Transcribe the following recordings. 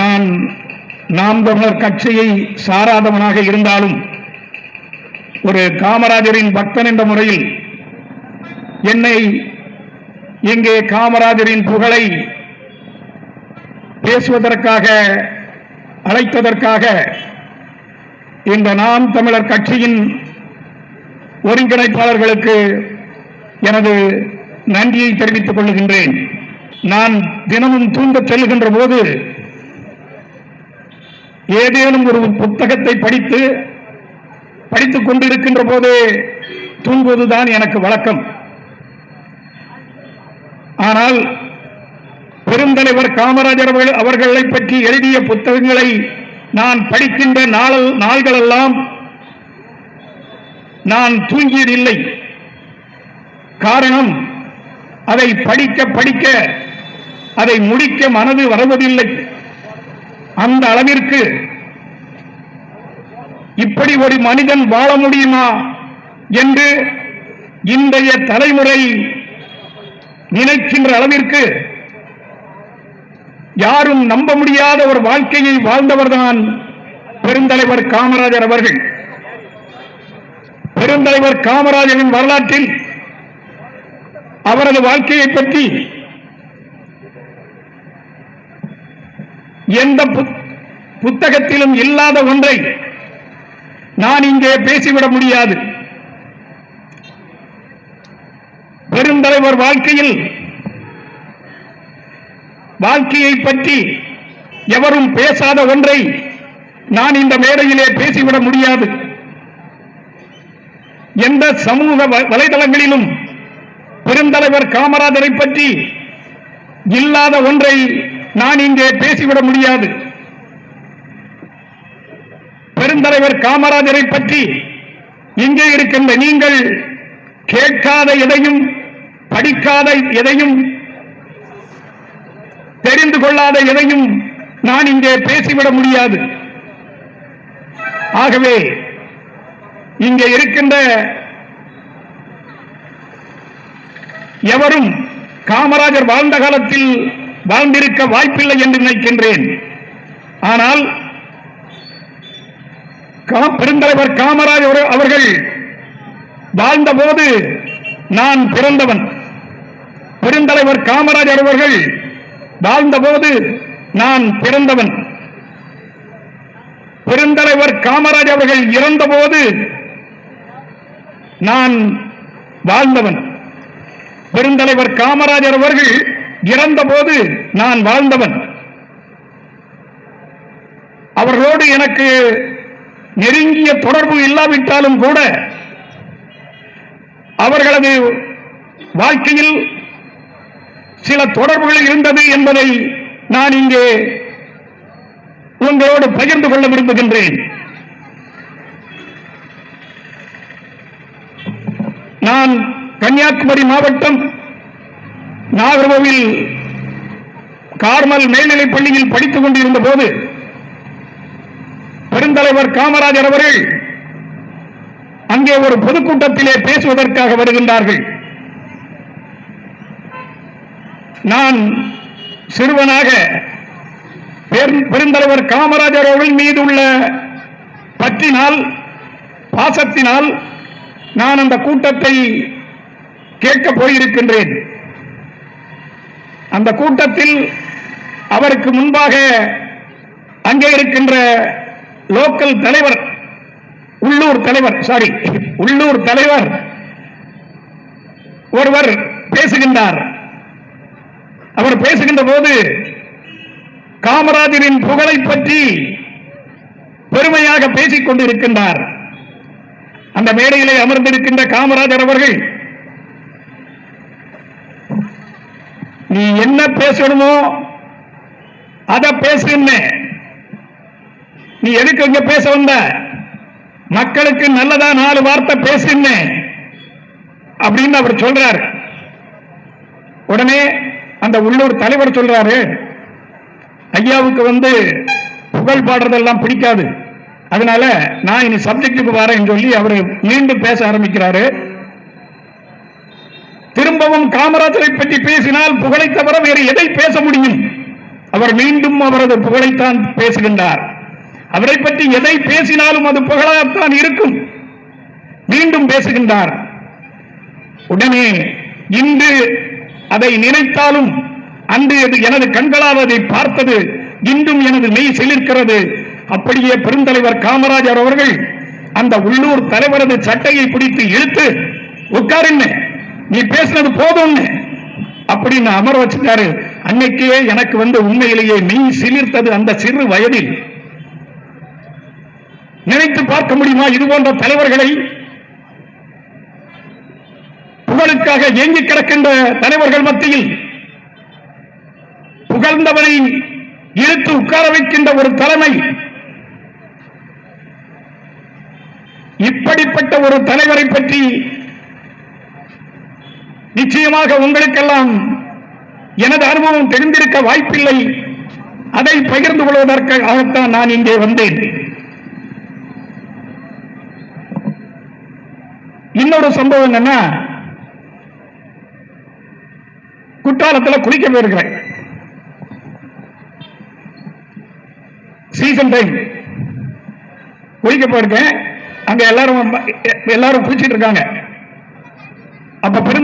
நான் நாம் தமிழர் கட்சியை சாராதவனாக இருந்தாலும் ஒரு காமராஜரின் பக்தன் என்ற முறையில் என்னை இங்கே காமராஜரின் புகழை பேசுவதற்காக அழைத்ததற்காக இந்த நாம் தமிழர் கட்சியின் ஒருங்கிணைப்பாளர்களுக்கு எனது நன்றியை தெரிவித்துக் கொள்கின்றேன். நான் தினமும் தூங்கச் செல்கின்ற போது ஏதேனும் ஒரு புத்தகத்தை படித்து படித்துக் கொண்டிருக்கின்ற போதே தூங்குவதுதான் எனக்கு வழக்கம். ஆனால் பெருந்தலைவர் காமராஜர் அவர்கள்- அவர்களை பற்றி எழுதிய புத்தகங்களை நான் படிக்கின்ற நாள் நாள்களெல்லாம் நான் தூங்கியதில்லை. காரணம் அதை படிக்க படிக்க அதை முடிக்க மனது வருவதில்லை. அந்த அளவிற்கு இப்படி ஒரு மனிதன் வாழ முடியுமா என்று இன்றைய தலைமுறை நினைக்கின்ற அளவிற்கு யாரும் நம்ப முடியாத ஒரு வாழ்க்கையை வாழ்ந்தவர்தான் பெருந்தலைவர் காமராஜர் அவர்கள். பெருந்தலைவர் காமராஜரின் வரலாற்றில் அவரது வாழ்க்கையை பற்றி எந்த புத்- புத்தகத்திலும் இல்லாத ஒன்றை நான் இங்கே பேசிவிட முடியாது. பெருந்தலைவர் வாழ்க்கையில் வாழ்க்கையை பற்றி எவரும் பேசாத ஒன்றை நான் இந்த மேடையிலே பேசிவிட முடியாது. எந்த சமூக வ- வலைதளங்களிலும் பெருந்தலைவர் காமராஜரை பற்றி இல்லாத ஒன்றை நான் இங்கே பேசிவிட முடியாது. பெருந்தலைவர் காமராஜரை பற்றி இங்கே இருக்கின்ற நீங்கள் கேட்காத எதையும் படிக்காத எதையும் தெரிந்து கொள்ளாத எதையும் நான் இங்கே பேசிவிட முடியாது. ஆகவே இங்கே இருக்கின்ற எவரும் காமராஜர் வாழ்ந்த காலத்தில் வாழ்ந்திருக்க வாய்ப்பில்லை என்று நினைக்கின்றேன். ஆனால் பெருந்தலைவர் காமராஜர் அவர்கள் வாழ்ந்தபோது நான் பிறந்தவன். பெருந்தலைவர் காமராஜர் அவர்கள் வாழ்ந்தபோது நான் பிறந்தவன். பெருந்தலைவர் காமராஜ் அவர்கள் இறந்தபோது நான் வாழ்ந்தவன். பெருந்தலைவர் காமராஜர் அவர்கள் இறந்தபோது நான் வாழ்ந்தவன். அவர்களோடு எனக்கு நெருங்கிய தொடர்பு இல்லாவிட்டாலும் கூட அவர்களது வாழ்க்கையில் சில தொடர்புகள் இருந்தது என்பதை நான் இங்கே உங்களோடு பகிர்ந்து கொள்ள விரும்புகின்றேன். நான் கன்னியாகுமரி மாவட்டம் நாகர்கோவில் கார்மல் மேல்நிலைப் பள்ளியில் படித்துக் கொண்டிருந்த போது பெருந்தலைவர் காமராஜர் அவர்கள் அங்கே ஒரு பொதுக்கூட்டத்திலே பேசுவதற்காக வருகின்றார்கள். நான் சிறுவனாக பெருந்தலைவர் காமராஜர் அவர்கள் மீது உள்ள பற்றினால் பாசத்தினால் நான் அந்த கூட்டத்தை கேட்க போயிருக்கின்றேன். அந்த கூட்டத்தில் அவருக்கு முன்பாக அங்கே இருக்கின்ற லோக்கல் தலைவர் உள்ளூர் தலைவர் சாரி உள்ளூர் தலைவர் ஒருவர் பேசுகின்றார். அவர் பேசுகின்ற போது காமராஜரின் புகழை பற்றி பெருமையாக பேசிக் கொண்டிருக்கின்றார். அந்த மேடையிலே அமர்ந்திருக்கின்ற காமராஜர் அவர்கள் நீ என்ன பேசணுமோ அத பேசுன்னு. நீ எதுக்கு இங்க பேச வந்த? மக்களுக்கு நல்லதா நாலு வார்த்தை பேசுன்னு அப்படின்னு அவர் சொல்றாரு. உடனே அந்த உள்ளூர் தலைவர் சொல்றாரு ஐயாவுக்கு வந்து புகழ் பாடுறதெல்லாம் பிடிக்காது. அதனால நான் இனி சப்ஜெக்டுக்கு வரேன்னு சொல்லி அவர் மீண்டும் பேச ஆரம்பிக்கிறாரு. திரும்பவும் காமராஜரை பற்றி பேசினால் புகழை தவிர வேறு எதை பேச முடியும்? அவர் மீண்டும் அவரது புகழைத்தான் பேசுகின்றார். அவரை பற்றி எதை பேசினாலும் அது புகழாகத்தான் இருக்கும். மீண்டும் பேசுகின்றார். உடனே இன்று அதை நினைத்தாலும் அன்று அது எனது கண்களால் அதை பார்த்தது இன்றும் எனது மெய் செழிக்கிறது அப்படியே பெருந்தலைவர் காமராஜர் அவர்கள் அந்த உள்ளூர் தலைவரது சட்டையை பிடித்து இழுத்து உட்காருன்னு நீ பேசினது போதும்னு. அப்படின்னு அமர வச்சுட்டாரு அன்னைக்கே எனக்கு வந்து உண்மையிலேயே மெய் சிலிர்த்தது அந்த சிறு வயதில். நினைத்து பார்க்க முடியுமா இது போன்ற தலைவர்களை? புகழுக்காக ஏங்கி கிடக்கின்ற தலைவர்கள் மத்தியில் புகழ்ந்தவனை இழுத்து உட்கார வைக்கின்ற ஒரு தலைமை இப்படிப்பட்ட ஒரு தலைவரை பற்றி நிச்சயமாக உங்களுக்கெல்லாம் எனது அனுபவம் தெரிந்திருக்க வாய்ப்பில்லை. அதை பகிர்ந்து கொள்வதற்காகத்தான் நான் இங்கே வந்தேன். இன்னொரு சம்பவம் என்னன்னா குற்றாலத்தில் குளிக்க போயிருக்கிறேன். சீசன் டைம் குளிக்க போயிருக்கேன். அங்க எல்லாரும் எல்லாரும் குளிச்சிட்டு இருக்காங்க.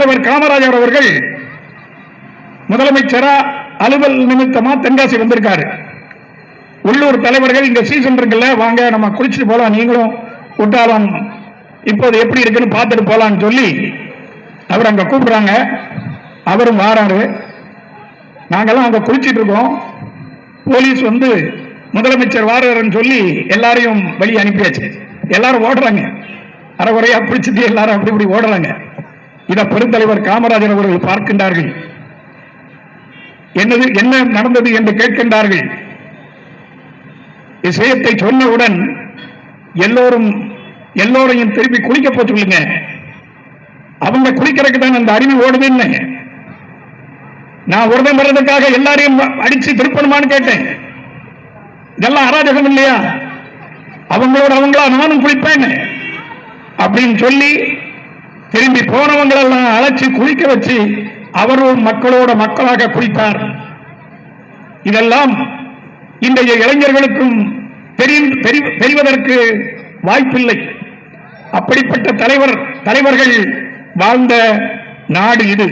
முதல்வர் காமராஜர் அவர்கள் முதலமைச்சரா அலுவல் நிமித்தமா தென்காசி வந்திருக்காரு. உள்ளூர் தலைவர்கள் இங்க சீசன் இருக்குல்ல வாங்க நம்ம குளிச்சுட்டு போலாம் நீங்களும் குற்றாலம் இப்போது எப்படி இருக்குன்னு பார்த்துட்டு போலான்னு சொல்லி அவர் அங்க கூப்பிடுறாங்க. அவரும் வாராரு. நாங்கெல்லாம் அங்க குளிச்சுட்டு இருக்கோம். போலீஸ் வந்து முதலமைச்சர் வாராருன்னு சொல்லி எல்லாரையும் வழி அனுப்பியாச்சு. எல்லாரும் ஓடுறாங்க. அறகுறையா பிடிச்சிட்டு எல்லாரும் அப்படி இப்படி ஓடுறாங்க. இதை பெருந்தலைவர் காமராஜர் அவர்கள் பார்க்கின்றார்கள். என்னது என்ன நடந்தது என்று கேட்கின்றார்கள். விஷயத்தை சொன்னவுடன் எல்லோரும் எல்லோரையும் திருப்பி குளிக்க போக சொல்லுங்க. அவங்க குளிக்கிறதுக்கு தான் அந்த அறிவு ஓடுதுன்னு நான் உரதம் வர்றதுக்காக எல்லாரையும் அடிச்சு திருப்பணுமான்னு கேட்டேன். இதெல்லாம் அராஜகம் இல்லையா? அவங்களோட அவங்களா நானும் குளிப்பேன். அப்படின்னு சொல்லி திரும்பி போனவங்களெல்லாம் அழைச்சி குளிக்க வச்சு அவரும் மக்களோட மக்களாக குளித்தார். இதெல்லாம் இன்றைய இளைஞர்களுக்கும் தெரிவதற்கு வாய்ப்பில்லை. அப்படிப்பட்ட தலைவர் தலைவர்கள் வாழ்ந்த நாடு இது.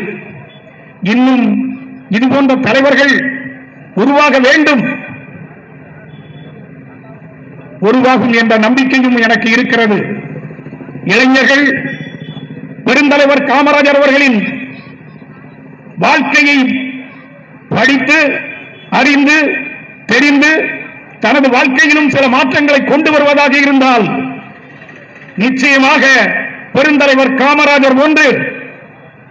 இன்னும் இது போன்ற தலைவர்கள் உருவாக வேண்டும். உருவாகும் என்ற நம்பிக்கையும் எனக்கு இருக்கிறது. இளைஞர்கள் பெருந்தலைவர் காமராஜர் அவர்களின் வாழ்க்கையை படித்து அறிந்து தெரிந்து தனது வாழ்க்கையிலும் சில மாற்றங்களை கொண்டு வருவதாக இருந்தால் நிச்சயமாக பெருந்தலைவர் காமராஜர் ஒன்று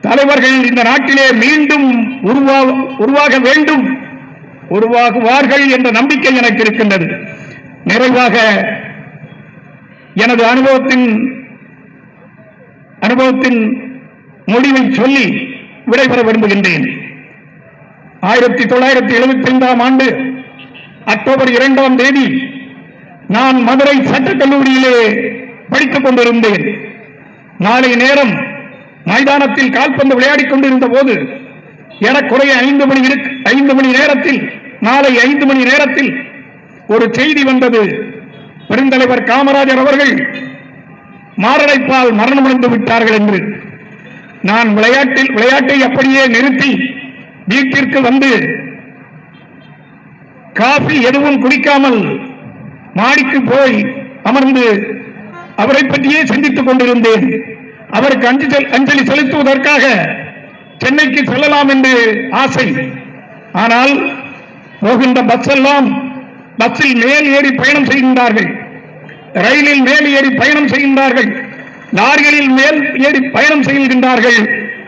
தலைவர்கள் இந்த நாட்டிலே மீண்டும் உருவாக வேண்டும் உருவாகுவார்கள் என்ற நம்பிக்கை எனக்கு இருக்கின்றது. நிறைவாக எனது அனுபவத்தின் அனுபவத்தின் முடிவை சொல்லி விடைபெற விரும்புகின்றேன். ஆயிரத்தி தொள்ளாயிரத்தி எழுபத்தி ஐந்தாம் ஆண்டு அக்டோபர் இரண்டாம் தேதி நான் மதுரை சட்டக்கல்லூரியிலே படித்துக் கொண்டிருந்தேன். நாளை நேரம் மைதானத்தில் கால்பந்து விளையாடிக் கொண்டிருந்த போது எனக்குறைய ஐந்து மணி இருக்கு- ஐந்து மணி நேரத்தில் நாளை ஐந்து மணி நேரத்தில் ஒரு செய்தி வந்தது. பெருந்தலைவர் காமராஜர் அவர்கள் மாரடைப்பால் மரணமடைந்து விட்டார்கள் என்று. நான் விளையாட்டில் விளையாட்டை அப்படியே நிறுத்தி வீட்டிற்கு வந்து காபி எதுவும் குடிக்காமல் மாடிக்கு போய் அமர்ந்து அவரை பற்றியே சிந்தித்துக் கொண்டிருந்தேன். அவருக்கு அஞ்சலி அஞ்சலி செலுத்துவதற்காக சென்னைக்கு செல்லலாம் என்று ஆசை. ஆனால் போகின்ற பஸ் எல்லாம் பஸ்ஸில் மேல் ஏறி பயணம் செய்கின்றார்கள். ரயிலில் மேல் ஏறி பயணம் செய்கின்றார்கள். லாரிகளில் மேல் ஏறி பயணம் செய்கின்றார்கள்.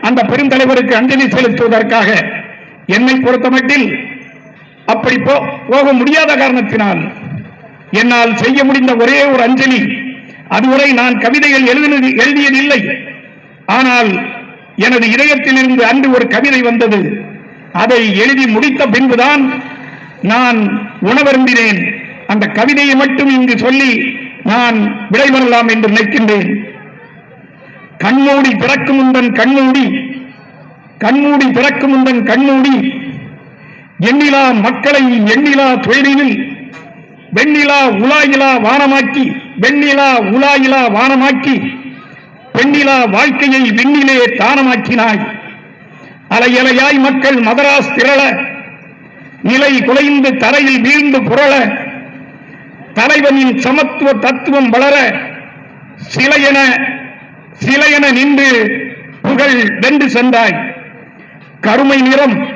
அந்த பெருந்தலைவருக்கு அஞ்சலி செலுத்துவதற்காக என்னை பொறுத்தமட்டில் அப்படி போக முடியாத காரணத்தினால் என்னால் செய்ய முடிந்த ஒரே ஒரு அஞ்சலி அதுவரை நான் கவிதைகள் எழுதினது எழுதியதில்லை. ஆனால் எனது இதயத்தில் இருந்து அன்று ஒரு கவிதை வந்தது. அதை எழுதி முடித்த பின்புதான் நான் உணவருந்தினேன். அந்த கவிதையை மட்டும் இங்கு சொல்லி நான் விடைபெறலாம் என்று நினைக்கின்றேன். கண்மூடி பிறக்கும் முந்தன் கண்மூடி கண்மூடி பிறக்கும் முந்தன் கண்மூடி எண்ணிலா மக்களை எண்ணிலா தொழிலில் வெண்ணிலா உலாயிலா வானமாக்கி வெண்ணிலா உலாயிலா வானமாக்கி பெண்ணிலா வாழ்க்கையை விண்ணிலே தானமாக்கினாய். அலையலையாய் மக்கள் மதராஸ் திரள நிலை குலைந்து தரையில் வீழ்ந்து புரள தலைவனின் சமத்துவ தத்துவம் வளர சிலையென சிலையென நின்று புகழ் வென்று சென்றாய். கருமை நிறம்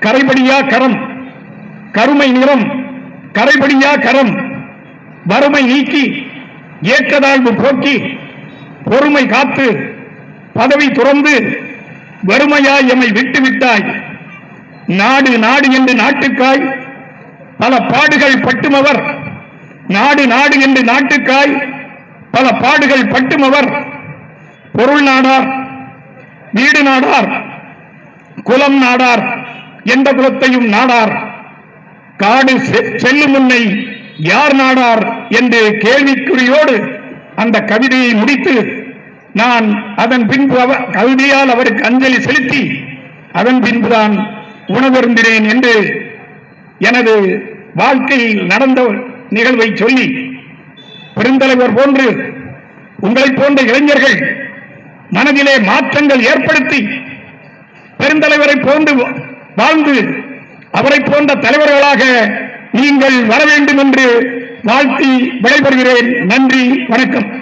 கரைபடியா கரம். கருமை நிறம் கரைபடியா கரம். வறுமை நீக்கி ஏற்றதாழ்வு போக்கி பொறுமை காத்து பதவி துறந்து வறுமையாய் எம்மை விட்டு விட்டாய். நாடு நாடு என்று நாட்டுக்காய் பல பாடுகள் பட்டுமவர். நாடு நாடு என்று நாட்டுக்காய். பல பாடுகள் பட்டுமவர் பொருள் நாடார் வீடு நாடார் குலம் நாடார் எந்த குலத்தையும் நாடார். காடு செ- செல்லும் முன்னை யார் நாடார் என்று கேள்விக்குறியோடு அந்த கவிதையை முடித்து நான் அதன் பின்பு கவிதையால் அவருக்கு அஞ்சலி செலுத்தி அதன் பின்புதான் உணவருந்தினேன் என்று எனது வாழ்க்கையில் நடந்த நிகழ்வை சொல்லி பெருந்தலைவர் போன்று உங்களைப் போன்ற இளைஞர்கள் மனதிலே மாற்றங்கள் ஏற்படுத்தி பெருந்தலைவரை போன்று வாழ்ந்து அவரை போன்ற தலைவர்களாக நீங்கள் வர வேண்டும் என்று வாழ்த்தி விடைபெறுகிறேன். நன்றி வணக்கம்.